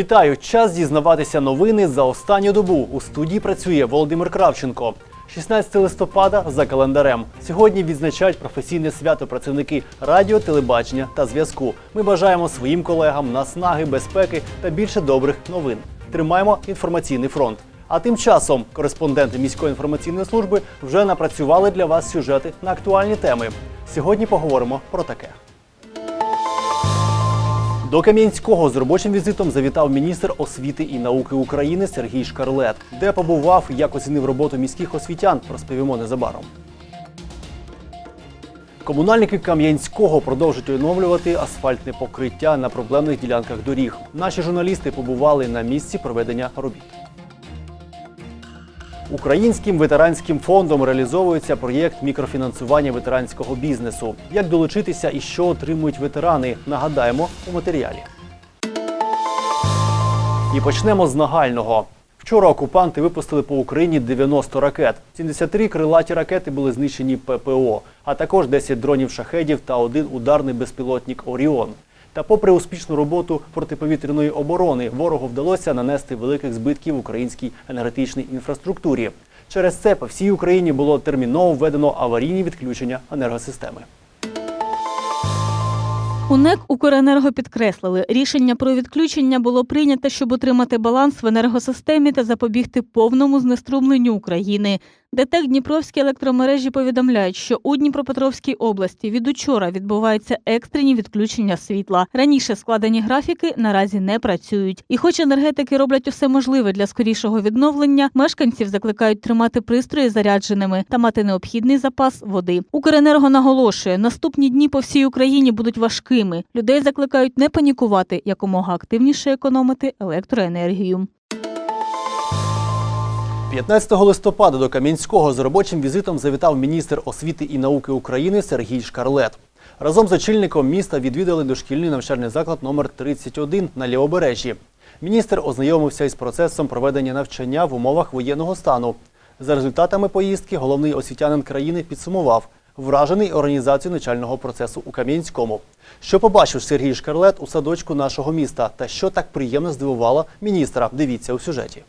Вітаю! Час дізнаватися новини за останню добу. У студії працює Володимир Кравченко. 16 листопада за календарем. Сьогодні відзначають професійне свято працівники радіо, телебачення та зв'язку. Ми бажаємо своїм колегам наснаги, безпеки та більше добрих новин. Тримаємо інформаційний фронт. А тим часом кореспонденти міської інформаційної служби вже напрацювали для вас сюжети на актуальні теми. Сьогодні поговоримо про таке. До Кам'янського з робочим візитом завітав міністр освіти і науки України Сергій Шкарлет. Де побував, як оцінив роботу міських освітян, розповімо незабаром. Комунальники Кам'янського продовжують оновлювати асфальтне покриття на проблемних ділянках доріг. Наші журналісти побували на місці проведення робіт. Українським ветеранським фондом реалізовується проєкт мікрофінансування ветеранського бізнесу. Як долучитися і що отримують ветерани? Нагадаємо у матеріалі. І почнемо з нагального. Вчора окупанти випустили по Україні 90 ракет. 73 крилаті ракети були знищені ППО, а також 10 дронів шахедів та один ударний безпілотник Оріон. Та попри успішну роботу протиповітряної оборони, ворогу вдалося нанести великих збитків українській енергетичній інфраструктурі. Через це по всій Україні було терміново введено аварійні відключення енергосистеми. У НЕК «Укренерго» підкреслили, рішення про відключення було прийнято, щоб утримати баланс в енергосистемі та запобігти повному знеструмленню України. ДТЕК Дніпровські електромережі повідомляють, що у Дніпропетровській області від учора відбуваються екстрені відключення світла. Раніше складені графіки наразі не працюють. І хоч енергетики роблять усе можливе для скорішого відновлення, мешканців закликають тримати пристрої зарядженими та мати необхідний запас води. Укренерго наголошує, наступні дні по всій Україні будуть важкими. Людей закликають не панікувати, якомога активніше економити електроенергію. 15 листопада до Кам'янського з робочим візитом завітав міністр освіти і науки України Сергій Шкарлет. Разом з очільником міста відвідали дошкільний навчальний заклад номер 31 на Лівобережжі. Міністр ознайомився із процесом проведення навчання в умовах воєнного стану. За результатами поїздки головний освітянин країни підсумував вражений організацією навчального процесу у Кам'янському. Що побачив Сергій Шкарлет у садочку нашого міста та що так приємно здивувало міністра? Дивіться у сюжеті.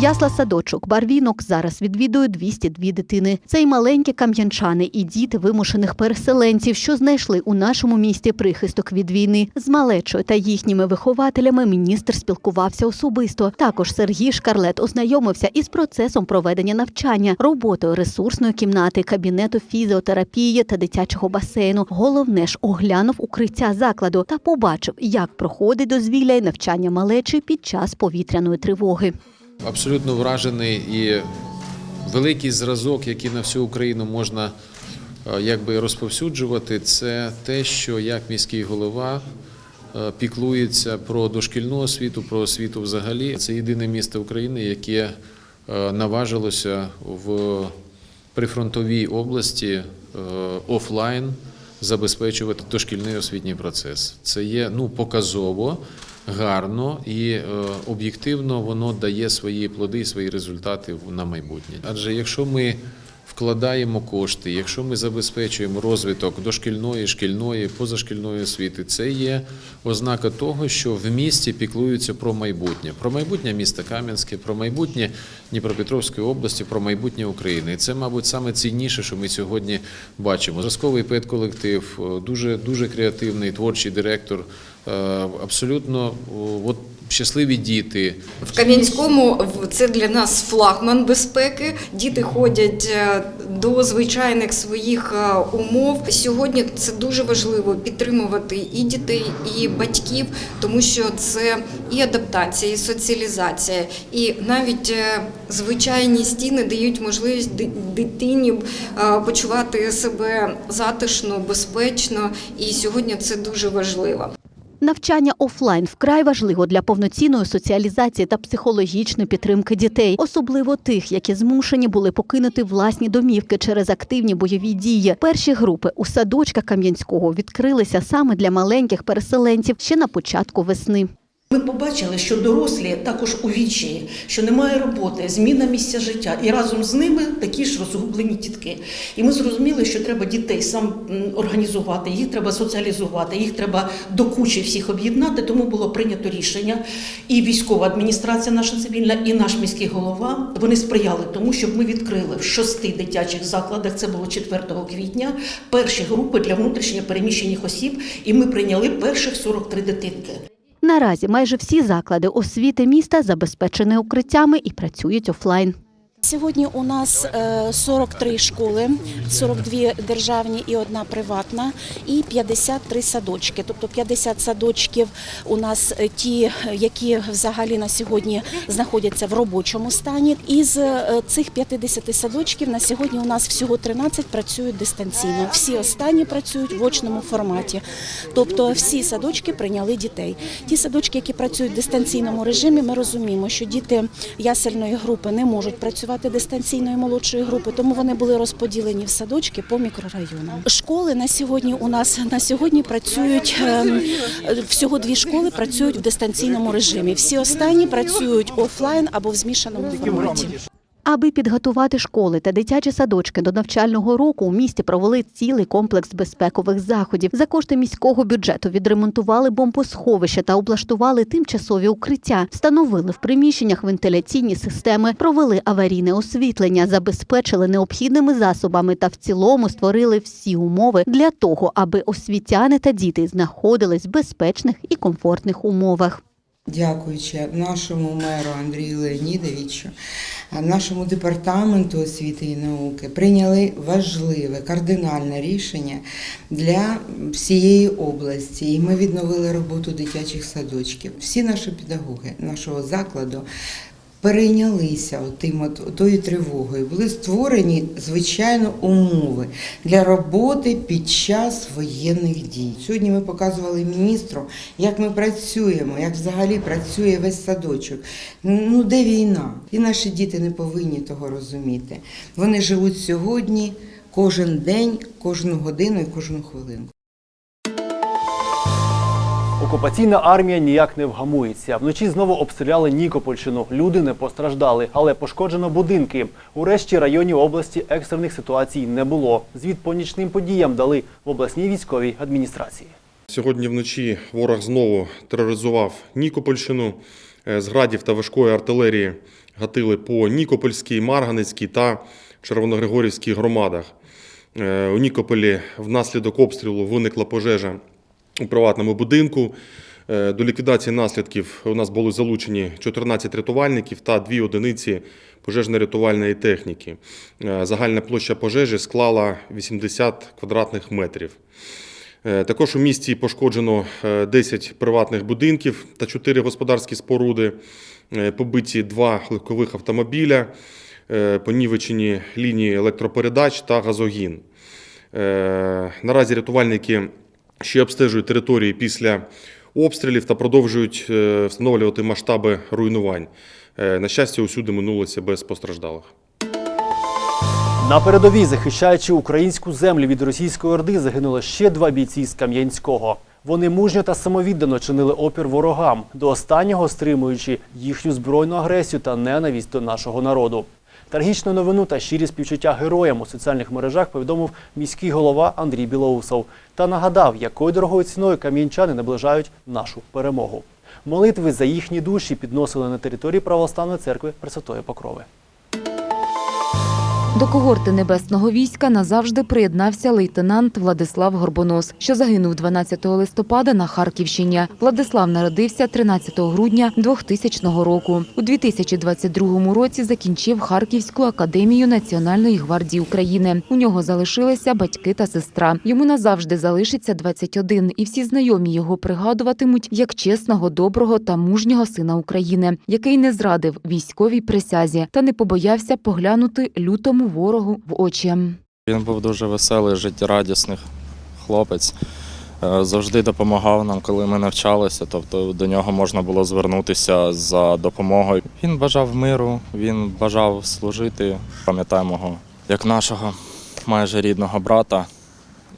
Ясла садочок, барвінок зараз відвідує 202 дитини. Це й маленькі кам'янчани, і діти вимушених переселенців, що знайшли у нашому місті прихисток від війни. З малечою та їхніми вихователями міністр спілкувався особисто. Також Сергій Шкарлет ознайомився із процесом проведення навчання, роботою ресурсної кімнати, кабінету фізіотерапії та дитячого басейну. Головне ж оглянув укриття закладу та побачив, як проходить дозвілля і навчання малечі під час повітряної тривоги. Абсолютно вражений і великий зразок, який на всю Україну можна е, якби розповсюджувати, це те, що як міський голова е, піклується про дошкільну освіту, про освіту взагалі. Це єдине місто України, яке е, наважилося в прифронтовій області офлайн забезпечувати дошкільний освітній процес. Це є ну показово, гарно і е, об'єктивно воно дає свої плоди, свої результати на майбутнє. Адже якщо ми вкладаємо кошти, якщо ми забезпечуємо розвиток дошкільної, шкільної, позашкільної освіти, це є ознака того, що в місті піклуються про майбутнє, про майбутнє міста Кам'янське, про майбутнє Дніпропетровської області, про майбутнє України. І це, мабуть, саме цінніше, що ми сьогодні бачимо. Зразковий педколектив, е, дуже дуже креативний творчий директор, е, абсолютно от щасливі діти. В Кам'янському це для нас флагман безпеки. Діти ходять е, до звичайних своїх е, умов. Сьогодні це дуже важливо підтримувати і дітей, і батьків, тому що це і адаптація, і соціалізація, і навіть е, звичайні стіни дають можливість дитині почувати себе затишно, безпечно. І сьогодні це дуже важливо. Навчання офлайн вкрай важливо для повноцінної соціалізації та психологічної підтримки дітей, особливо тих, які змушені були покинути власні домівки через активні бойові дії. Перші групи у садочках Кам'янського відкрилися саме для маленьких переселенців ще на початку весни. Ми побачили, що дорослі також у відчаї, що немає роботи, зміна місця життя, і разом з ними такі ж розгублені дітки. І ми зрозуміли, що треба дітей сам організувати, їх треба соціалізувати, їх треба до кучі всіх об'єднати. Тому було прийнято рішення. І військова адміністрація наша цивільна, і наш міський голова вони сприяли тому, щоб ми відкрили в шести дитячих закладах. Це було 4 квітня. Перші групи для внутрішньо переміщених осіб, і ми прийняли перших 43 дитинки. Наразі майже всі заклади освіти міста забезпечені укриттями і працюють офлайн. Сьогодні у нас е, 43 школи, 42 державні і одна приватна, і 53 садочки. Тобто 50 садочків у нас е, ті, які взагалі на сьогодні знаходяться в робочому стані. Із е, цих 50 садочків на сьогодні у нас всього 13 працюють дистанційно. Всі останні працюють в очному форматі. Тобто всі садочки прийняли дітей. Ті садочки, які працюють в дистанційному режимі, ми розуміємо, що діти ясельної групи не можуть працювати дистанційної молодшої групи, тому вони були розподілені в садочки по мікрорайонам. Школи на сьогодні у нас на сьогодні працюють ем, всього дві школи працюють в дистанційному режимі. Всі останні працюють офлайн або в змішаному форматі. Аби підготувати школи та дитячі садочки до навчального року, у місті провели цілий комплекс безпекових заходів. За кошти міського бюджету відремонтували бомбосховища та облаштували тимчасові укриття, встановили в приміщеннях вентиляційні системи, провели аварійне освітлення, забезпечили необхідними засобами та в цілому створили всі умови для того, аби освітяни та діти знаходились в безпечних і комфортних умовах. Дякуючи нашому меру Андрію Леонідовичу, нашому департаменту освіти і науки прийняли важливе кардинальне рішення для всієї області. І ми відновили роботу дитячих садочків. Всі наші педагоги нашого закладу. Перейнялися тим от тою тривогою, були створені звичайно умови для роботи під час воєнних дій. Сьогодні ми показували міністру, як ми працюємо, як взагалі працює весь садочок. Ну де війна? І наші діти не повинні того розуміти. Вони живуть сьогодні, кожен день, кожну годину і кожну хвилину. Окупаційна армія ніяк не вгамується. Вночі знову обстріляли Нікопольщину. Люди не постраждали, але пошкоджено будинки. У решті районів області екстрених ситуацій не було. Звіт по нічним подіям дали в обласній військовій адміністрації. Сьогодні вночі ворог знову тероризував Нікопольщину. Е, З градів та важкої артилерії гатили по Нікопольській, Марганецькій та Червоногригорівській громадах. Е, У Нікополі внаслідок обстрілу виникла пожежа у приватному будинку. Е, До ліквідації наслідків у нас були залучені 14 рятувальників та дві одиниці пожежно-рятувальної техніки. Е, Загальна площа пожежі склала 80 квадратних метрів. Е, Також у місті пошкоджено е, 10 приватних будинків та 4 господарські споруди, побиті два легкових автомобіля, понівечені лінії електропередач та газогін. Наразі рятувальники ще обстежують території після обстрілів та продовжують е, встановлювати масштаби руйнувань. Е, На щастя, усюди минулося без постраждалих. На передовій, захищаючи українську землю від російської орди, загинуло ще два бійці з Кам'янського. Вони мужньо та самовіддано чинили опір ворогам, до останнього стримуючи їхню збройну агресію та ненависть до нашого народу. Трагічну новину та щирі співчуття героям у соціальних мережах повідомив міський голова Андрій Білоусов та нагадав, якою дорогою ціною кам'янчани наближають нашу перемогу. Молитви за їхні душі підносили на території православної церкви Пресвятої Покрови. До когорти небесного війська назавжди приєднався лейтенант Владислав Горбонос, що загинув 12 листопада на Харківщині. Владислав народився 13 грудня 2000 року. У 2022 році закінчив Харківську академію Національної гвардії України. У нього залишилися батьки та сестра. Йому назавжди залишиться 21, і всі знайомі його пригадуватимуть як чесного, доброго та мужнього сина України, який не зрадив військовій присязі та не побоявся поглянути лютому ворогу в очі. Він був дуже веселий, життєрадісний хлопець. Е, Завжди допомагав нам, коли ми навчалися. Тобто до нього можна було звернутися за допомогою. Він бажав миру, він бажав служити. Пам'ятаємо його як нашого майже рідного брата.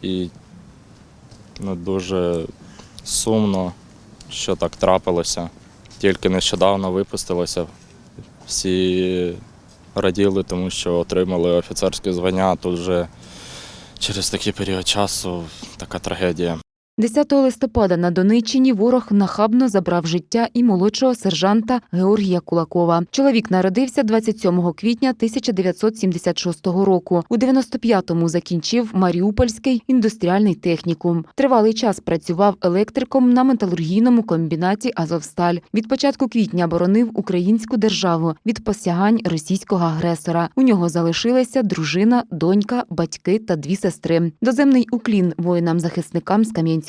І ну, дуже сумно, що так трапилося. тільки нещодавно випустилося. Всі раділи, тому що отримали офіцерське звання, тут вже через такий період часу така трагедія. 10 листопада на Донеччині ворог нахабно забрав життя і молодшого сержанта Георгія Кулакова. Чоловік народився 27 квітня 1976 року. У 95-му закінчив Маріупольський індустріальний технікум. Тривалий час працював електриком на металургійному комбінаті Азовсталь. Від початку квітня боронив українську державу від посягань російського агресора. У нього залишилися дружина, донька, батьки та дві сестри. Доземний уклін воїнам-захисникам з Кам'янського.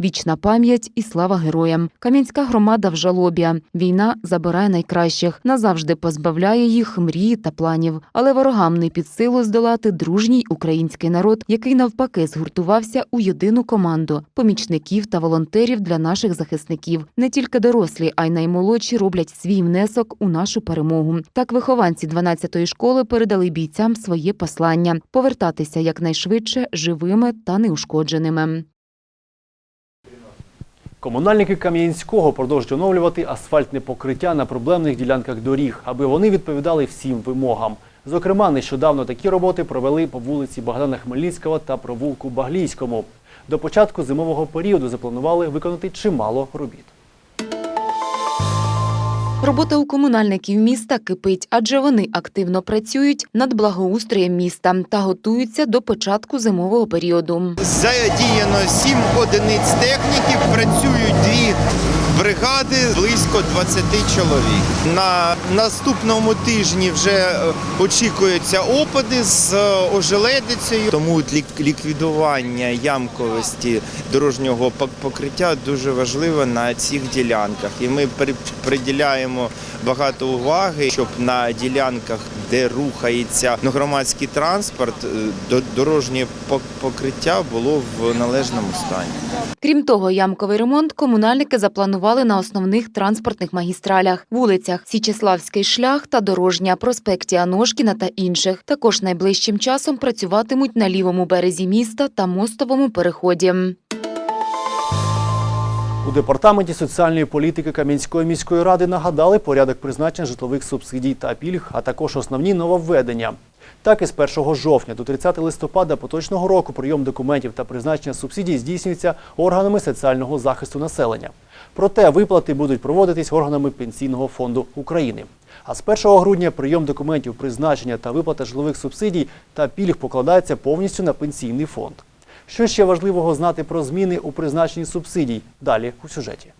Вічна пам'ять і слава героям. Кам'янська громада в жалобі. Війна забирає найкращих, назавжди позбавляє їх мрії та планів. Але ворогам не під силу здолати дружній український народ, який навпаки згуртувався у єдину команду помічників та волонтерів для наших захисників. Не тільки дорослі, а й наймолодші роблять свій внесок у нашу перемогу. Так вихованці 12-ї школи передали бійцям своє послання повертатися якнайшвидше живими та неушкодженими. Комунальники Кам'янського продовжують оновлювати асфальтне покриття на проблемних ділянках доріг, аби вони відповідали всім вимогам. Зокрема, нещодавно такі роботи провели по вулиці Богдана Хмельницького та провулку Баглійському. До початку зимового періоду запланували виконати чимало робіт. Робота у комунальників міста кипить, адже вони активно працюють над благоустроєм міста та готуються до початку зимового періоду. Задіяно сім одиниць техніки, працюють дві бригади, близько 20 чоловік. На наступному тижні вже е, очікуються опади з е, ожеледицею, тому лік- ліквідування ямковості дорожнього пок- покриття дуже важливо на цих ділянках. І ми при- приділяємо багато уваги, щоб на ділянках, де рухається громадський транспорт, е, до- дорожнє пок- покриття було в належному стані. Крім того, ямковий ремонт комунальники запланували на основних транспортних магістралях, вулицях Січеславський шлях та Дорожня, проспекті Аношкіна та інших. Також найближчим часом працюватимуть на лівому березі міста та мостовому переході. У департаменті соціальної політики Кам'янської міської ради нагадали порядок призначення житлових субсидій та пільг, а також основні нововведення. Так, із 1 жовтня до 30 листопада поточного року прийом документів та призначення субсидій здійснюється органами соціального захисту населення. Проте виплати будуть проводитись органами Пенсійного фонду України. А з 1 грудня прийом документів призначення та виплата житлових субсидій та пільг покладається повністю на пенсійний фонд. Що ще важливого знати про зміни у призначенні субсидій? Далі у сюжеті.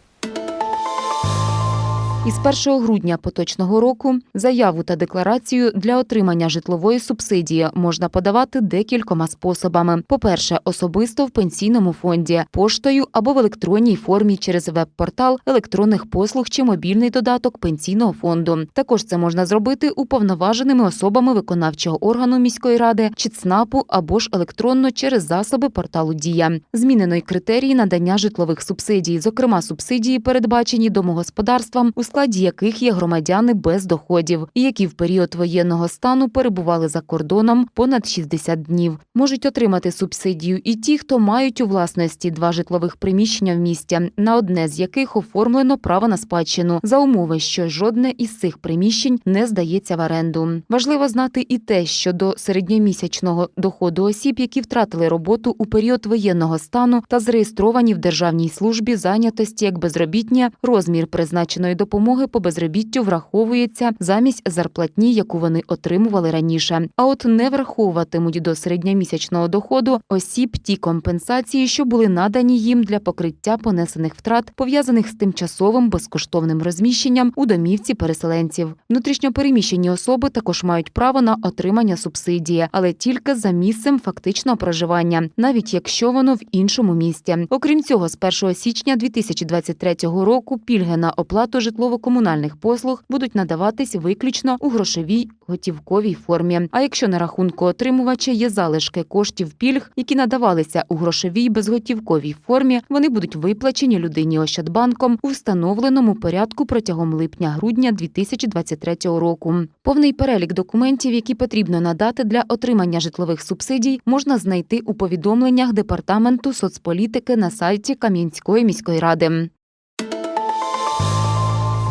Із 1 грудня поточного року заяву та декларацію для отримання житлової субсидії можна подавати декількома способами. По-перше, особисто в пенсійному фонді, поштою або в електронній формі через веб-портал електронних послуг чи мобільний додаток пенсійного фонду. Також це можна зробити уповноваженими особами виконавчого органу міської ради чи ЦНАПу або ж електронно через засоби порталу Дія. Змінено й критерії надання житлових субсидій, зокрема субсидії, передбачені домогосподарствам, у складі яких є громадяни без доходів, які в період воєнного стану перебували за кордоном понад 60 днів. Можуть отримати субсидію і ті, хто мають у власності два житлових приміщення в місті, на одне з яких оформлено право на спадщину за умови, що жодне із цих приміщень не здається в оренду. Важливо знати і те, що до середньомісячного доходу осіб, які втратили роботу у період воєнного стану та зареєстровані в державній службі зайнятості як безробітні, розмір призначеної допомоги по безробіттю враховується замість зарплатні, яку вони отримували раніше. А от не враховуватимуть до середньомісячного доходу осіб ті компенсації, що були надані їм для покриття понесених втрат, пов'язаних з тимчасовим безкоштовним розміщенням у домівці переселенців. Внутрішньопереміщені особи також мають право на отримання субсидії, але тільки за місцем фактичного проживання, навіть якщо воно в іншому місті. Окрім цього, з 1 січня 2023 року пільги на оплату житлово-комунальних послуг будуть надаватись виключно у грошовій готівковій формі. А якщо на рахунку отримувача є залишки коштів пільг, які надавалися у грошовій безготівковій формі, вони будуть виплачені людині Ощадбанком у встановленому порядку протягом липня-грудня 2023 року. Повний перелік документів, які потрібно надати для отримання житлових субсидій, можна знайти у повідомленнях департаменту соцполітики на сайті Кам'янської міської ради.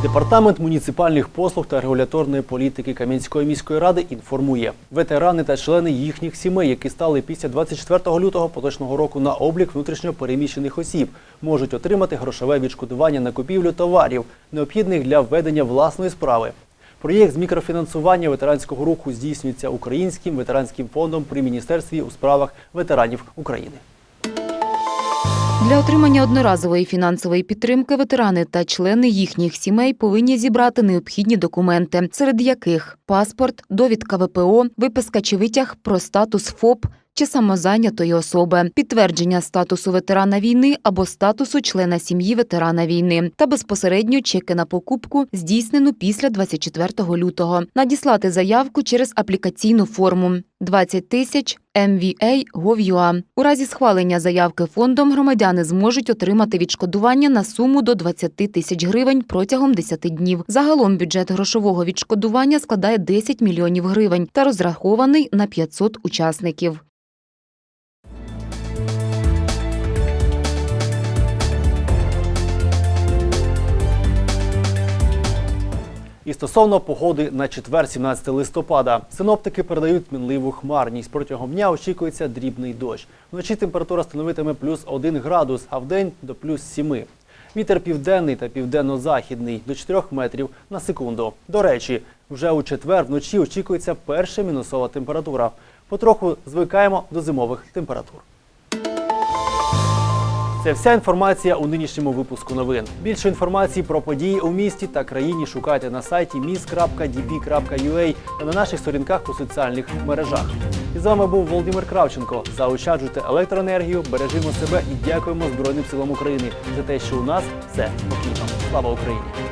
Департамент муніципальних послуг та регуляторної політики Кам'янської міської ради інформує, ветерани та члени їхніх сімей, які стали після 24 лютого поточного року на облік внутрішньо переміщених осіб, можуть отримати грошове відшкодування на купівлю товарів, необхідних для введення власної справи. Проєкт з мікрофінансування ветеранського руху здійснюється Українським ветеранським фондом при міністерстві у справах ветеранів України. Для отримання одноразової фінансової підтримки ветерани та члени їхніх сімей повинні зібрати необхідні документи, серед яких паспорт, довідка ВПО, виписка чи витяг про статус ФОП чи самозайнятої особи, підтвердження статусу ветерана війни або статусу члена сім'ї ветерана війни та безпосередньо чеки на покупку, здійснену після 24 лютого. Надіслати заявку через аплікаційну форму 20 тисяч MVA Gov.ua. У разі схвалення заявки фондом громадяни зможуть отримати відшкодування на суму до 20 тисяч гривень протягом 10 днів. Загалом бюджет грошового відшкодування складає 10 мільйонів гривень та розрахований на 500 учасників. І стосовно погоди на четвер, 17 листопада, синоптики передають мінливу хмарність. Протягом дня очікується дрібний дощ. Вночі температура становитиме плюс 1 градус, а вдень до плюс 7. Вітер південний та південно-західний до 4 метрів на секунду. До речі, вже у четвер вночі очікується перша мінусова температура. Потроху звикаємо до зимових температур. Це вся інформація у нинішньому випуску новин. Більше інформації про події у місті та країні шукайте на сайті mis.db.ua та на наших сторінках у соціальних мережах. І з вами був Володимир Кравченко. Заощаджуйте електроенергію, бережімо себе і дякуємо Збройним силам України за те, що у нас все спокійно. Слава Україні!